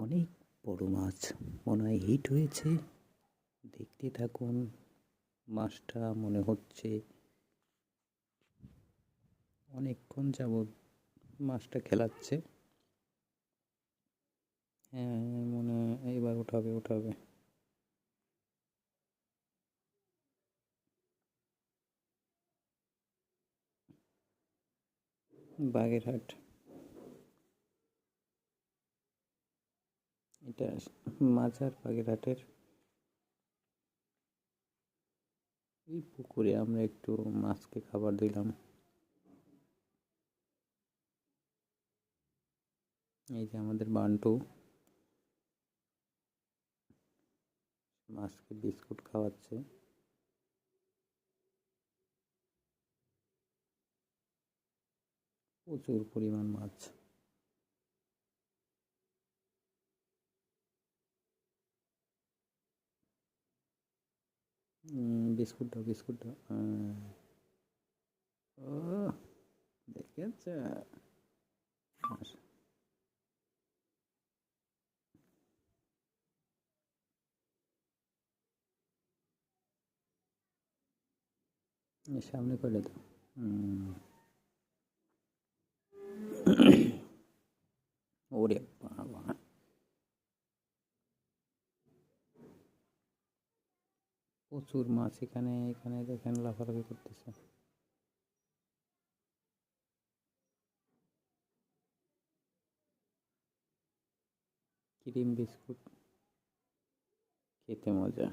অনেক বড় মাছ। মনে হয় হিট হয়েছে। দেখতে থাকুন, মাছটা মনে হচ্ছে অনেকক্ষণ যাবৎ মাছটা খেলাচ্ছে। হ্যাঁ মনে এবার ওঠাবে ওঠাবে বাগেরহাট। এটা মাজার বাগেরহাটের। এই পুকুরে আমরা একটু মাছকে খাবার দিলাম। এই যে আমাদের বান্টু। মাছকে বিস্কুট খাওয়াচ্ছে। প্রচুর পরিমাণ মাছ। বিস্কুট দাও বিস্কুট দাও। ও দেখেছে? সামনে করে দাও। ওরে বাবা। প্রচুর মাছ এখানে এখানে দেখেন লাফালাফি করতেছে। Cream biscuit? খেতে মজা।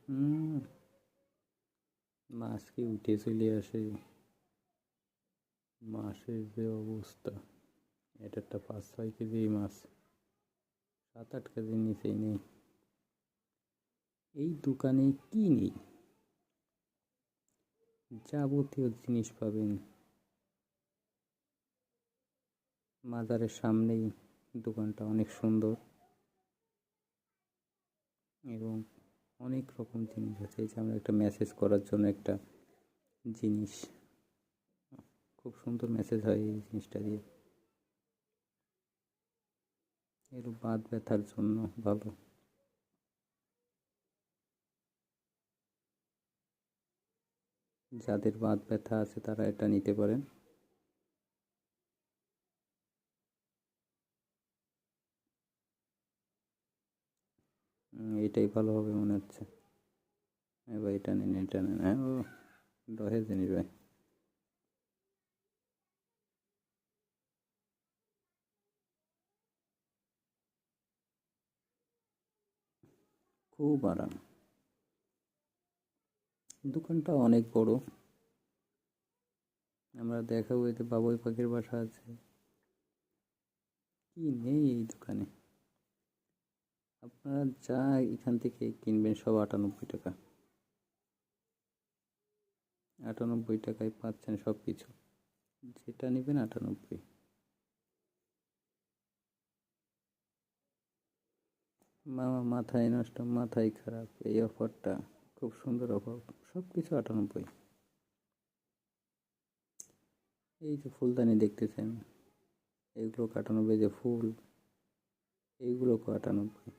হুম। মাছ উঠে চলে আসে। মাছের যে অবস্থা এটা একটা পাঁচ ছয় কেজি মাছ, সাত আট কেজির নিচেই নেই। এই দোকানে কি নেই? যাবতীয় জিনিস পাবেন। মাজারের সামনেই দোকানটা অনেক সুন্দর। এবং অনেক রকম জিনিস আছে, এই যে আমরা একটা মেসেজ করার জন্য একটা জিনিস, খুব সুন্দর মেসেজ হয় এই জিনিসটা দিয়ে। এর বাদ ব্যথার জন্য ভালো। যাদের বাদ ব্যথা আছে তারা এটা নিতে পারেন। এটাই ভালো হবে মনে হচ্ছে। এবার এটা নিন এটা নিন হ্যাঁ ও, দহে জিনিস ভাই। খুব আরাম। দোকানটা অনেক বড়। আমরা দেখাবো এতে বাবুই পাখির বাসা আছে। কি নেই এই দোকানে? আপনারা যা এখান থেকে কিনবেন সব আটানব্বই টাকা। আটানব্বই টাকায় পাচ্ছেন সব কিছু যেটা নেবেন আটানব্বই। মামা, মাথায় নষ্ট, মাথায় খারাপ, এই অফারটা খুব সুন্দর অফার সব কিছু আটানব্বই। এই যে ফুলদানি দেখতেছেন এইগুলো আটানব্বই যে ফুল এইগুলো আটানব্বই।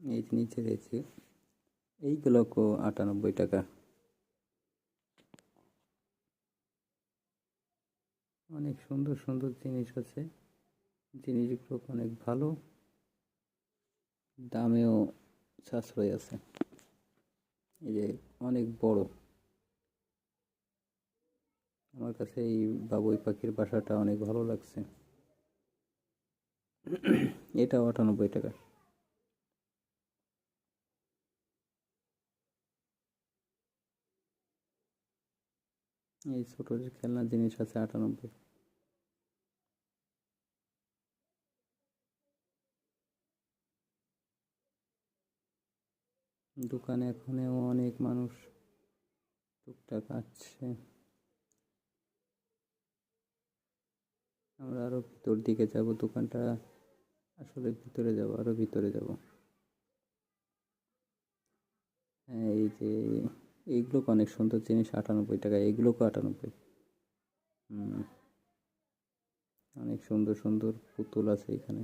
এই নিচে রয়েছে। এইগুলো আটানব্বই টাকা। অনেক সুন্দর সুন্দর জিনিস আছে। জিনিসগুলো অনেক ভালো। দামেও সাশ্রয় আছে। এই যে অনেক বড়। আমার কাছে এই বাবুই পাখির বাসাটা অনেক ভালো লাগছে। এটাও আটানব্বই টাকা। এই ছোট যে খেলনার জিনিস আছে আটানব্বই। দোকানে এখনেও অনেক মানুষ টুকটাক আছে। আমরা আরও ভিতর দিকে যাব, দোকানটা আসলে ভিতরে যাব আরও ভিতরে যাব। হ্যাঁ এই যে এইগুলো অনেক সুন্দর জিনিস আটানব্বই টাকা এইগুলোকে আটানব্বই। অনেক সুন্দর সুন্দর পুতুল আছে এখানে।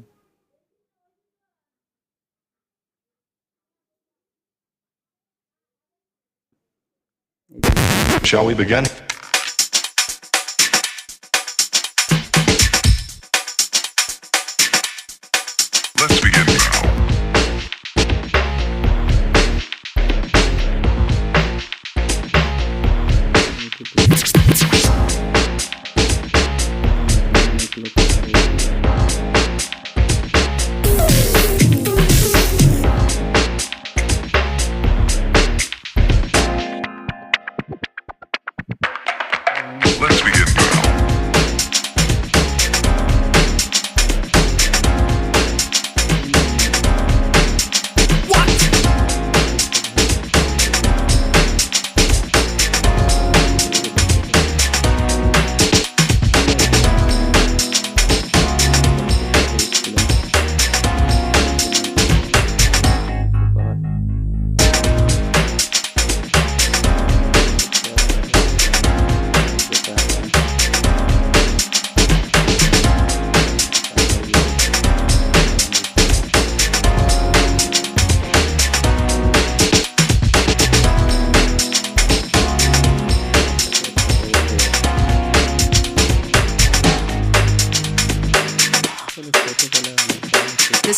Shall we begin?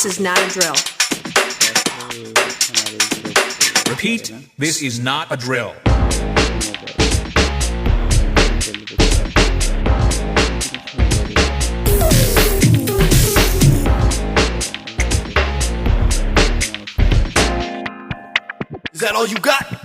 This is not a drill. Repeat, this is not a drill. Is that all you got?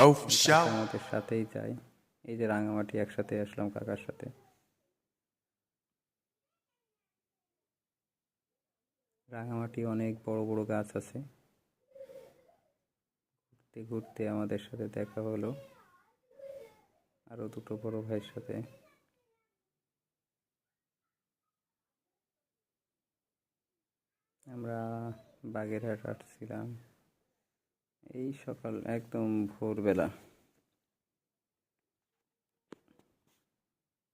আমাদের সাথেই যায় এই যে রাঙামাটি একসাথে আসলাম কাকার সাথে। রাঙামাটি অনেক বড় বড় গাছ আছে। ঘুরতে ঘুরতে আমাদের সাথে দেখা হলো। আরও দুটো বড় ভাইয়ের সাথে। আমরা বাগেরহাট আসছিলাম। এই সকাল, একদম ভোরবেলা।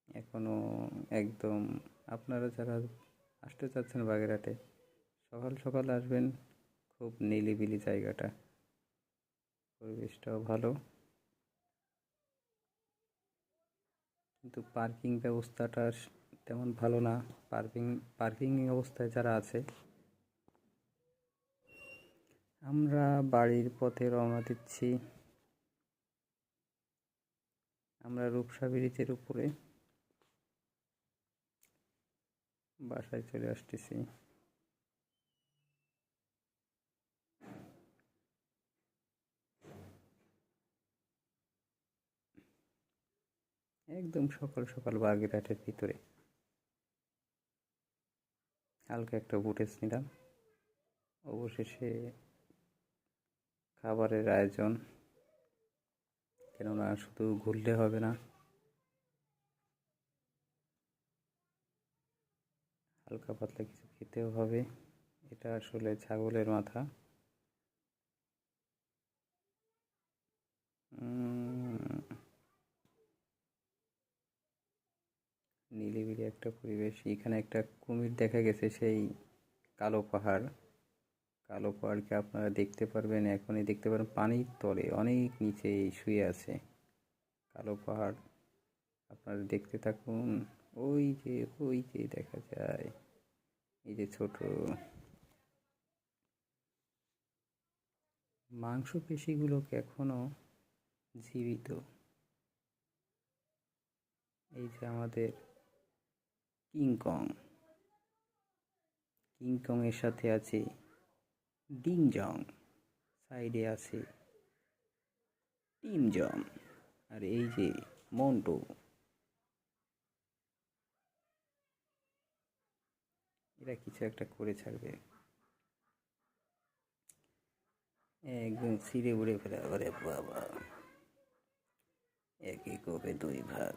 এখনও একদম আপনারা যারা আসতে চাচ্ছেন বাগেরহাটে, সকাল সকাল আসবেন, খুব নিলিবিলি জায়গাটা। পরিবেশটাও ভালো। কিন্তু পার্কিং ব্যবস্থাটা তেমন ভালো না। পার্কিং পার্কিং অবস্থায় যারা আছে আমরা বাড়ির পথে রওনা দিচ্ছি। আমরা রূপসা ব্রিজের উপরে। বাসায় চলে আসতেছি। একদম সকাল সকাল বাগেরহাটের ভিতরে। হালকা একটা ফুটেজ নিলাম। অবশেষে খাবারের আয়োজন। কেননা শুধু ঘুরলে হবে না। হালকা পাতলা কিছু খেতেও হবে। এটা আসলে ছাগলের মাথা। উম, নিরিবিলি একটা পরিবেশ। এখানে একটা কুমির দেখা গেছে সেই কালো পাহাড়। কালো পাহাড়কে আপনারা দেখতে পারবেন, এখনই দেখতে পারবেন পানির তলে অনেক নিচে শুয়ে আছে। কালো পাহাড়, আপনারা দেখতে থাকুন, ওই যে ওই যে দেখা যায়, এই যে ছোট। মাংসপেশিগুলোকে এখনও জীবিত। এই যে আমাদের কিংকং। কিংকং এর সাথে আছে ডিংজং, সাইডে আছে টিমজং, আর এই যে মন্টু। এরা কিছু একটা করে ছাড়বে। একদম ছিঁড়ে উড়ে ফেলে, ওরে বাবা। একই কোপে দুই ভাগ।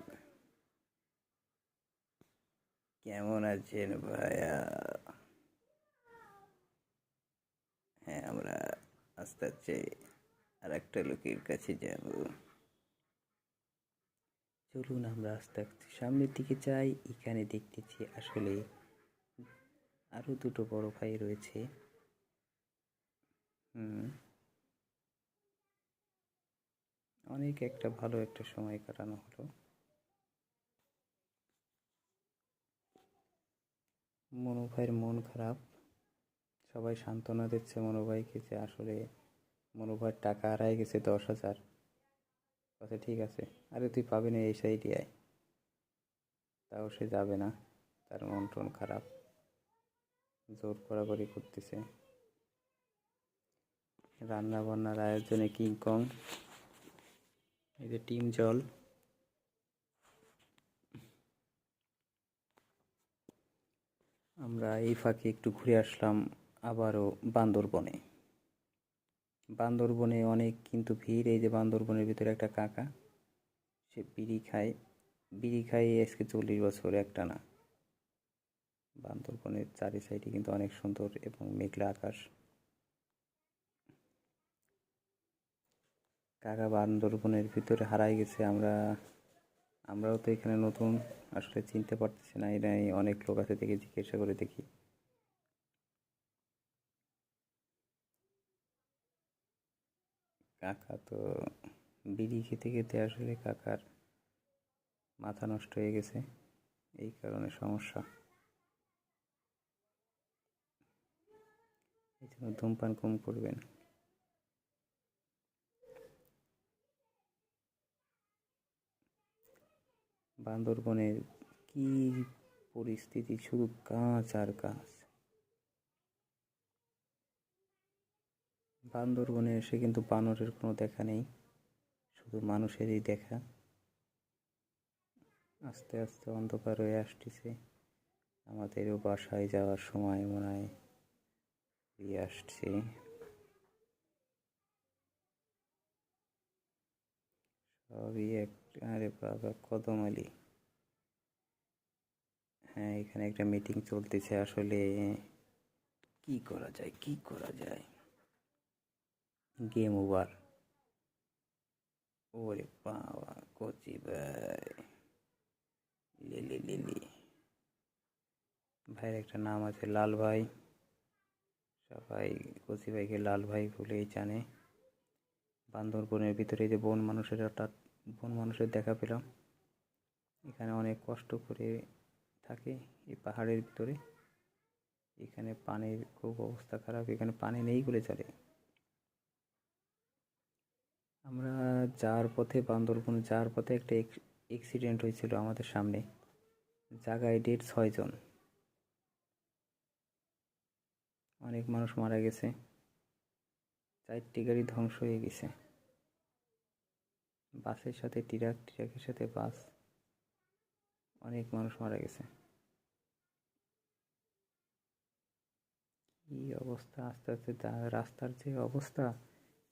কেমন আছেন ভাইয়া হ্যাঁ আমরা আস্তে আস্তে আর একটা লোকের কাছে যাব। চলুন আমরা আস্তে আস্তে সামনের দিকে যাই। এখানে দেখতেছি আসলে আরও দুটো বড় ভাই রয়েছে। হুম। অনেক একটা ভালো একটা সময় কাটানো হলো। মনু ভাইয়ের মন খারাপ। সবাই সান্ত্বনা দিচ্ছে মনু ভাইকে যে আসলে মনু ভাইয়ের টাকা হারাই গেছে দশ হাজার। আচ্ছা ঠিক আছে। আরে, তুই পাবি না এই সাইডে আয় তাও সে যাবে না। তার মন টন খারাপ। জোর কড়াকড়ি করতেছে। রান্না বান্নার আয়োজনে কিংকং এই যে টিম জল। আমরা এই ফাঁকে একটু ঘুরে আসলাম। আবারও বান্দরবনে। বান্দরবনে অনেক কিন্তু ভিড়, এই যে বান্দরবনের ভিতরে একটা কাকা, সে বিড়ি খায়। বিড়ি খায় আজকে চল্লিশ বছর একটা না বান্দরবনের চারি সাইডে কিন্তু অনেক সুন্দর এবং মেঘলা আকাশ। কাকা বান্দরবনের ভিতরে হারাই গেছে, আমরা, আমরাও তো এখানে নতুন, আসলে চিনতে পারতেছি না এটা অনেক লোক আছে দেখে জিজ্ঞাসা করে দেখি। কাকা, তো বিড়ি খেতে খেতে আসলে কাকার মাথা নষ্ট হয়ে গেছে। এই কারণে সমস্যা। এই জন্য ধূমপান কম করবেন। বান্দরবনের কি পরিস্থিতি? শুধু গাছ আর গাছ বান্দরবনে এসে কিন্তু বানরের কোনো দেখা নেই, শুধু মানুষেরই দেখা। আস্তে আস্তে অন্ধকার হয়ে আসতেছে। আমাদেরও বাসায় যাওয়ার সময় মনে হয় দিয়ে আসছে। সবই এক, আরে বাবা, কদম আলী। হ্যাঁ এখানে একটা মিটিং চলতেছে আসলে। কি করা যায়, কি করা যায়? গেম ওভার ওরে বাবা কচি ভাই লিলি লিলি ভাইয়ের একটা নাম আছে লাল ভাই। সবাই কচি ভাইকে লাল ভাই বলেই জানে। বান্দরবনের ভিতরে যে বন মানুষের একটা বন মানুষের দেখা পেলাম। এখানে অনেক কষ্ট করে থাকে এই পাহাড়ের ভিতরে। এখানে পানির খুব অবস্থা খারাপ। এখানে পানি নেই বলে চলে। আমরা যাওয়ার পথে, বান্দরবন যাওয়ার পথে একটা অ্যাক্সিডেন্ট হয়েছিল আমাদের সামনে। জায়গায় ডেট ছয়জন অনেক মানুষ মারা গেছে। চারটি গাড়ি ধ্বংস হয়ে গেছে। বাসের সাথে, ট্রাক, ট্রাকের সাথে বাস। অনেক মানুষ মারা গেছে। কি অবস্থা? আস্তে আস্তে রাস্তার যে অবস্থা।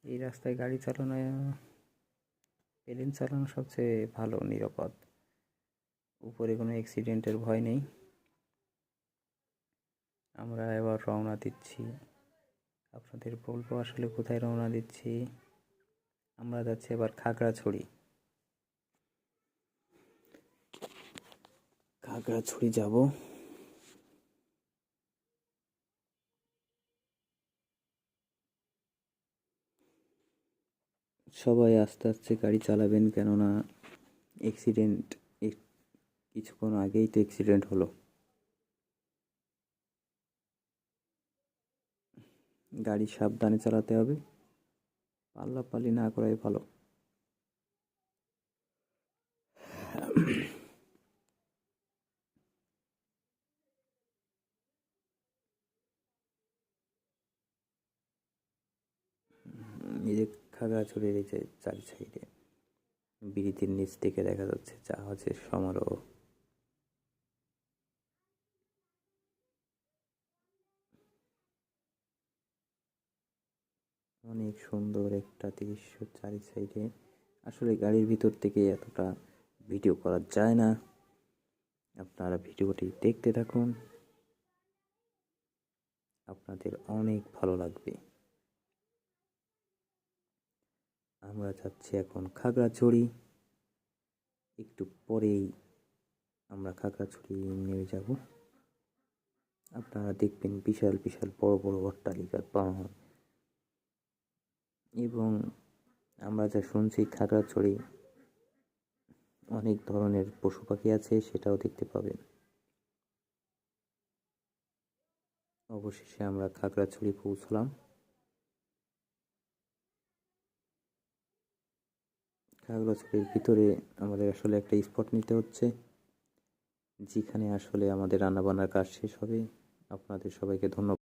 এই রাস্তায় গাড়ি চালানো প্লেন চালানো সবচেয়ে ভালো, নিরাপদ। উপরে কোনো অ্যাক্সিডেন্টের ভয় নেই। আমরা এবার রওনা দিচ্ছি। আপনাদের বলব আসলে কোথায় রওনা দিচ্ছি? আমরা যাচ্ছি এবার খাগড়াছড়ি। খাগড়াছড়ি যাব। সবাই আস্তে আস্তে গাড়ি চালাবেন কেননা অ্যাক্সিডেন্ট কিছুক্ষণ আগেই তো অ্যাক্সিডেন্ট হলো। গাড়ি সাবধানে চালাতে হবে। পাল্লাপাল্লি না করাই ভালো এই যে খাগড়াছড়ির এই যে চারি সাইডে। বিড়িতির নিচ থেকে দেখা যাচ্ছে জাহাজের সমারোহ। অনেক সুন্দর একটা দৃশ্য চারি সাইডে। আসলে গাড়ির ভিতর থেকে এতটা ভিডিও করা যায় না। আপনারা ভিডিওটি দেখতে থাকুন। আপনাদের অনেক ভালো লাগবে। আমরা যাচ্ছি এখন খাগড়াছড়ি। একটু পরেই আমরা খাগড়াছড়ি নেমে যাব। আপনারা দেখবেন বিশাল বিশাল বড় বড় অট্টালিকার পাহাড়। এবং আমরা যা শুনছি, খাগড়াছড়ি অনেক ধরনের পশু পাখি আছে, সেটাও দেখতে পাবেন। অবশেষে আমরা খাগড়াছড়ি পৌঁছলাম। খাগড়াছড়ির ভিতরে আমাদের আসলে একটা স্পট নিতে হচ্ছে, যেখানে আসলে আমাদের রান্নাবান্নার কাজ শেষ হবে। আপনাদের সবাইকে ধন্যবাদ।